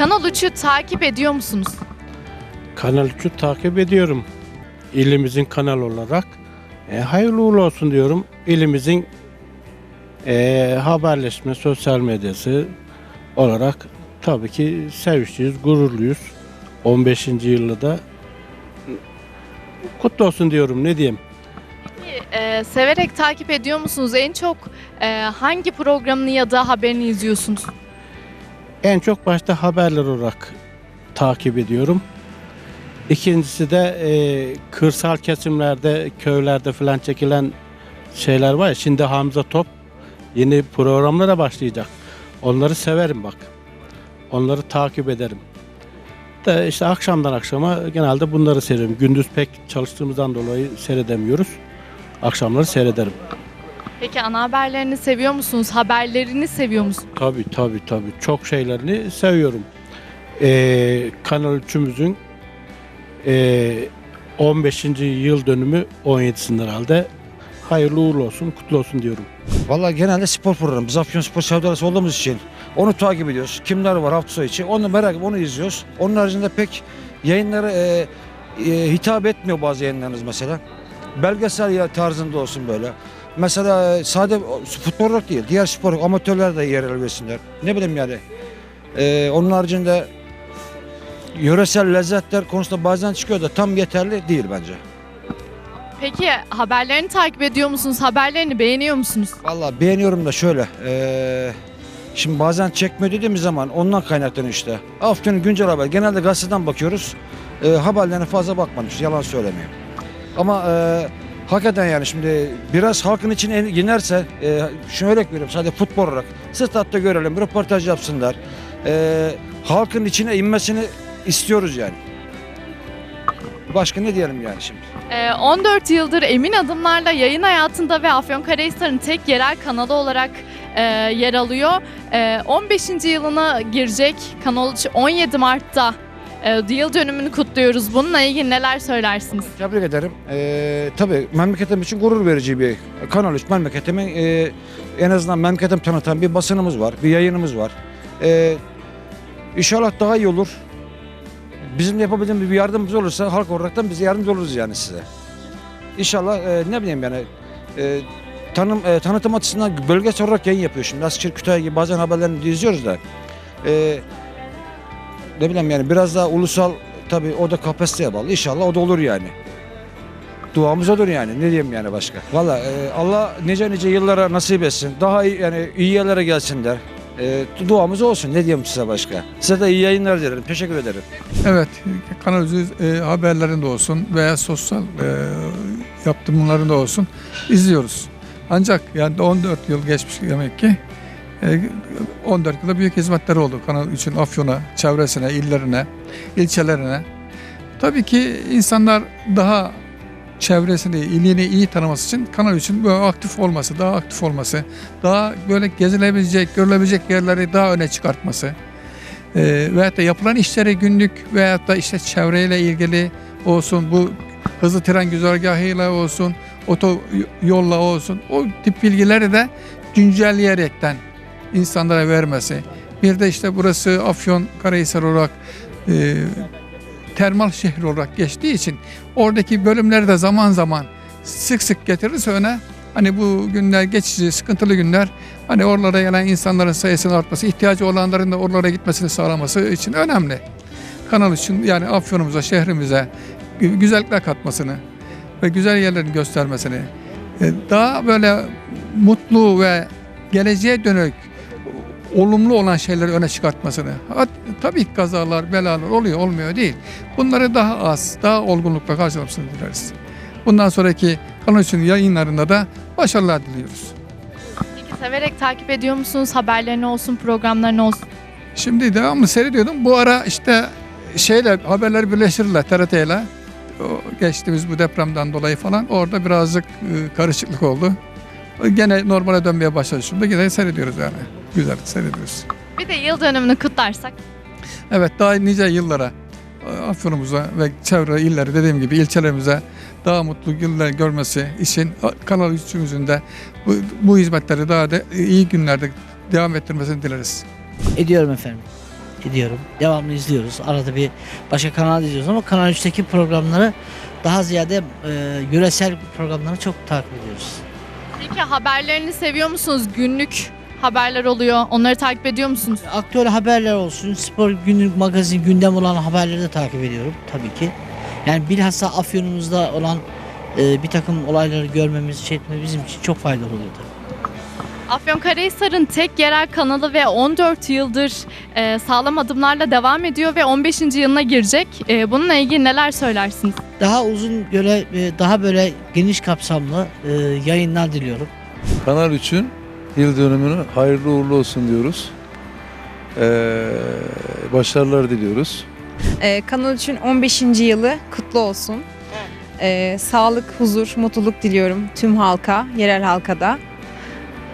Kanal 3'ü takip ediyor musunuz? Kanal 3'ü takip ediyorum. İlimizin kanal olarak. E, hayırlı uğurlu olsun diyorum. İlimizin e, haberleşme, sosyal medyası olarak tabii ki sevişliyiz, gururluyuz. 15. yılda da kutlu olsun diyorum ne diyeyim. Peki, e, severek takip ediyor musunuz? En çok e, hangi programını ya da haberini izliyorsunuz? En çok başta haberler olarak takip ediyorum. İkincisi de e, kırsal kesimlerde, köylerde falan çekilen şeyler var ya. Şimdi Hamza Top yeni programlara başlayacak. Onları severim bak. Onları takip ederim. De işte akşamdan akşama genelde bunları seyrediyorum. Gündüz pek çalıştığımızdan dolayı seyredemiyoruz. Akşamları seyrederim. Peki ana haberlerini seviyor musunuz? Haberlerini seviyor musunuz? Tabii tabii tabii. Çok şeylerini seviyorum. Ee, Kanal 3'ümüzün ee, 15. yıl dönümü 17'sinde herhalde. Hayırlı uğurlu olsun, kutlu olsun diyorum. Vallahi genelde spor programı. Biz Afyonspor sevdalısı olduğumuz için onu takip ediyoruz. Kimler var hafta sonu içi. Onu merak edip onu izliyoruz. Onun haricinde pek yayınlara e, e, hitap etmiyor bazı yayınlarınız mesela. Belgesel ya tarzında olsun böyle. Mesela e, sade futbol olarak değil, diğer spor amatörler de yer alıyorsunlar. Ne bileyim yani. E, onun haricinde yöresel lezzetler konusunda bazen çıkıyor da tam yeterli değil bence. Peki haberlerini takip ediyor musunuz? Haberlerini beğeniyor musunuz? Vallahi beğeniyorum da şöyle. eee, şimdi bazen çekmiyor dediğimiz zaman ondan kaynaklanıyor işte. Afyon'un güncel haber. Genelde gazeteden bakıyoruz. Eee haberlerine fazla bakmamış. Yalan söylemiyor. Ama eee hakikaten yani şimdi biraz halkın içine in- inerse eee şunu örnek veriyorum sadece futbol olarak. Statta görelim, röportaj yapsınlar. Eee halkın içine inmesini istiyoruz yani. Başka ne diyelim yani şimdi? E, 14 yıldır emin adımlarla yayın hayatında ve Afyonkarahisar'ın tek yerel kanalı olarak e, yer alıyor. E, 15. yılına girecek Kanal 3 17 Mart'ta e, yıl dönümünü kutluyoruz. Bununla ilgili neler söylersiniz? Tebrik ederim. Ee, tabii memleketim için gurur verici bir kanal 3 memleketimin e, en azından memleketim tanıtan bir basınımız var, bir yayınımız var. Ee, inşallah daha iyi olur. Bizim de yapabildiğimiz bir yardımımız olursa halk olaraktan biz yardımcı oluruz yani size. İnşallah e, ne bileyim yani e, tanım, e, tanıtım açısından bölgesel olarak yayın yapıyor şimdi. Askışehir, Kütahya gibi bazen haberlerini izliyoruz da. E, ne bileyim yani biraz daha ulusal tabii o da kapasiteye bağlı. İnşallah o da olur yani. Duamız odur yani. Ne diyeyim yani başka. Valla e, Allah nice nice yıllara nasip etsin. Daha iyi, yani iyi yerlere gelsinler. E, duamız olsun. Ne diyeyim size başka. Size de iyi yayınlar dilerim. Teşekkür ederim. Evet, Kanal Üzü e, haberlerinde olsun veya sosyal e, yaptırımlarında olsun izliyoruz. Ancak yani 14 yıl geçmiş demek ki 14 yılda büyük hizmetleri oldu Kanal için Afyon'a, çevresine, illerine, ilçelerine. Tabii ki insanlar daha çevresini, ilini iyi tanıması için kanal için böyle aktif olması, daha aktif olması, daha böyle gezilebilecek, görülebilecek yerleri daha öne çıkartması e, veyahut da yapılan işleri günlük veyahut da işte çevreyle ilgili olsun, bu hızlı tren güzergahıyla olsun, otoyolla olsun, o tip bilgileri de güncelleyerekten insanlara vermesi. Bir de işte burası Afyon Karahisar olarak e, termal şehir olarak geçtiği için oradaki bölümleri de zaman zaman sık sık getirirse öne hani bu günler geçici sıkıntılı günler hani oralara gelen insanların sayısının artması ihtiyacı olanların da oralara gitmesini sağlaması için önemli. Kanal için yani Afyon'umuza şehrimize gü- güzellikler katmasını ve güzel yerlerini göstermesini e, daha böyle mutlu ve geleceğe dönük olumlu olan şeyleri öne çıkartmasını. Tabii ki kazalar, belalar oluyor, olmuyor değil. Bunları daha az, daha olgunlukla karşılamasını dileriz. Bundan sonraki kanal için yayınlarında da başarılar diliyoruz. Peki severek takip ediyor musunuz? Haberlerini olsun, programlarını olsun. Şimdi devamlı seyrediyordum. Bu ara işte şeyle haberleri birleştirirler TRT ile. Geçtiğimiz bu depremden dolayı falan orada birazcık e, karışıklık oldu. Gene normale dönmeye başladı şimdi. Yine seyrediyoruz yani. Güzel seyrediyoruz. Bir de yıl dönümünü kutlarsak. Evet daha nice yıllara Afyonumuza ve çevre illeri dediğim gibi ilçelerimize daha mutlu yıllar görmesi için Kanal 3'ümüzün de bu, bu hizmetleri daha da iyi günlerde devam ettirmesini dileriz. Ediyorum efendim. ediyorum. Devamlı izliyoruz. Arada bir başka kanal izliyoruz ama Kanal 3'teki programları daha ziyade e, yöresel programları çok takip ediyoruz. Peki haberlerini seviyor musunuz? Günlük haberler oluyor. Onları takip ediyor musunuz? Aktüel haberler olsun, spor günlük magazin, gündem olan haberleri de takip ediyorum tabii ki. Yani bilhassa Afyon'umuzda olan e, bir takım olayları görmemiz, şey etmemiz bizim için çok faydalı oluyor tabii. Afyonkarahisar'ın tek yerel kanalı ve 14 yıldır e, sağlam adımlarla devam ediyor ve 15. yılına girecek. E, bununla ilgili neler söylersiniz? Daha uzun böyle e, daha böyle geniş kapsamlı e, yayınlar diliyorum. Kanal 3'ün yıl dönümünü hayırlı uğurlu olsun diyoruz. Ee, başarılar diliyoruz. Ee, Kanal 3'ün 15. yılı kutlu olsun. Ee, sağlık, huzur, mutluluk diliyorum tüm halka, yerel halkada.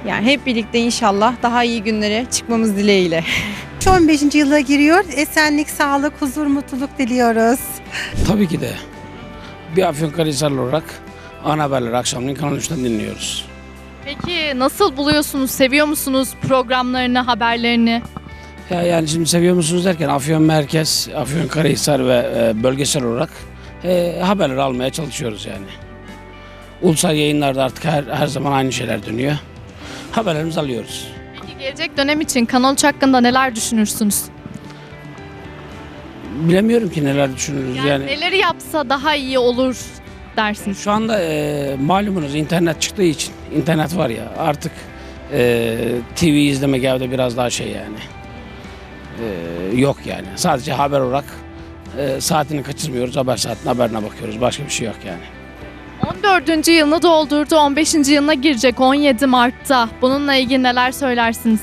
Yani hep birlikte inşallah daha iyi günlere çıkmamız dileğiyle. Şu 15. yıla giriyor. Esenlik, sağlık, huzur, mutluluk diliyoruz. Tabii ki de. Bir Afyonkarahisarlı olarak ana haberleri akşamleyin Kanal 3'ten dinliyoruz. Peki nasıl buluyorsunuz? Seviyor musunuz programlarını, haberlerini? Ya yani şimdi seviyor musunuz derken Afyon Merkez, Afyonkarahisar ve e, bölgesel olarak e, haberleri almaya çalışıyoruz yani. Ulusal yayınlarda artık her, her zaman aynı şeyler dönüyor. Haberlerimizi alıyoruz. Peki gelecek dönem için Kanal 3 hakkında neler düşünürsünüz? Bilemiyorum ki neler düşünürüz Yani, yani. neleri yapsa daha iyi olur dersiniz. Şu anda e, malumunuz internet çıktığı için, internet var ya artık e, TV izleme evde biraz daha şey yani. E, yok yani. Sadece haber olarak e, saatini kaçırmıyoruz. Haber saatine haberine bakıyoruz. Başka bir şey yok yani. 14. yılını doldurdu, 15. yılına girecek 17 Mart'ta. Bununla ilgili neler söylersiniz?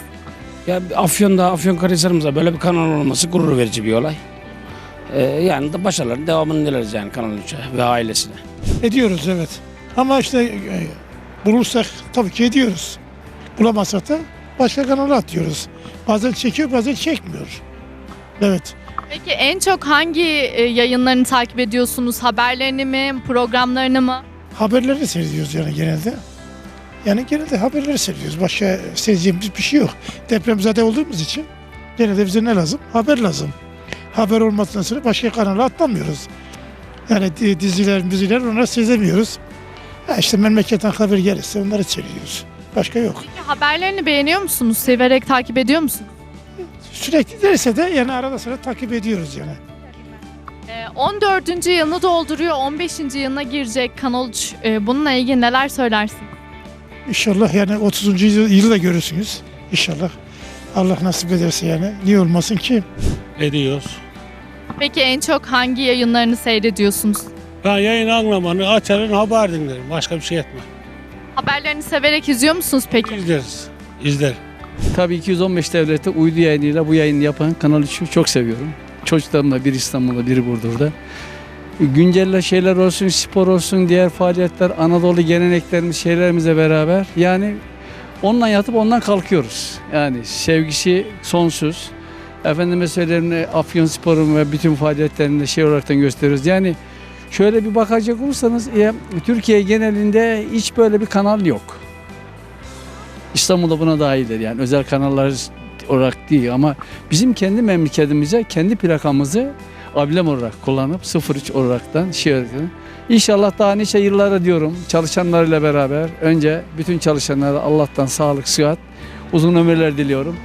Ya Afyon'da, Afyonkarahisar'ımızda böyle bir kanal olması gurur verici bir olay. E, yani da başarıların devamını dileriz yani Kanal 3'e ve ailesine. Ediyoruz evet. Ama işte e, bulursak tabii ki ediyoruz. Bulamazsak da başka kanala atıyoruz. Bazen çekiyor bazen çekmiyor. Evet. Peki en çok hangi e, yayınlarını takip ediyorsunuz? Haberlerini mi, programlarını mı? Haberleri seyrediyoruz yani genelde. Yani genelde haberleri seyrediyoruz. Başka seyredeceğimiz bir şey yok. Depremzade olduğumuz için genelde bize ne lazım? Haber lazım. Haber olmadıktan sonra başka kanala atlamıyoruz. Yani di- diziler, müziler onları seyredemiyoruz. Ha işte memleketten haber gelirse onları seyrediyoruz. Başka yok. Peki haberlerini beğeniyor musunuz? Severek takip ediyor musunuz? Sürekli derse de yani arada sıra takip ediyoruz yani. E, 14. yılını dolduruyor, 15. yılına girecek Kanal 3. E, bununla ilgili neler söylersiniz? İnşallah yani 30. yıl- yılı da görürsünüz. İnşallah. Allah nasip ederse yani. Niye olmasın ki? Ediyoruz. Peki en çok hangi yayınlarını seyrediyorsunuz? Ben yayın anlamanı açarım haber dinlerim. Başka bir şey etmem. Haberlerini severek izliyor musunuz peki? İzleriz. İzlerim. Tabii 215 devlette uydu yayınıyla bu yayını yapan Kanal 3'ü çok seviyorum. Çocuklarımla biri İstanbul'da biri Burdur'da. Güncelle şeyler olsun, spor olsun, diğer faaliyetler, Anadolu geleneklerimiz, şeylerimizle beraber yani ondan yatıp ondan kalkıyoruz. Yani sevgisi sonsuz. Efendime söyleyeyim Afyon Spor'un ve bütün faaliyetlerini de şey olaraktan gösteriyoruz. Yani şöyle bir bakacak olursanız Türkiye genelinde hiç böyle bir kanal yok. İstanbul'da buna dahildir yani özel kanallar olarak değil ama bizim kendi memleketimize kendi plakamızı ablem olarak kullanıp 03 olaraktan şey olaraktan. İnşallah daha nice yıllara diyorum çalışanlarıyla beraber önce bütün çalışanlara Allah'tan sağlık, sıhhat, uzun ömürler diliyorum.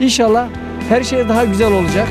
İnşallah her şey daha güzel olacak.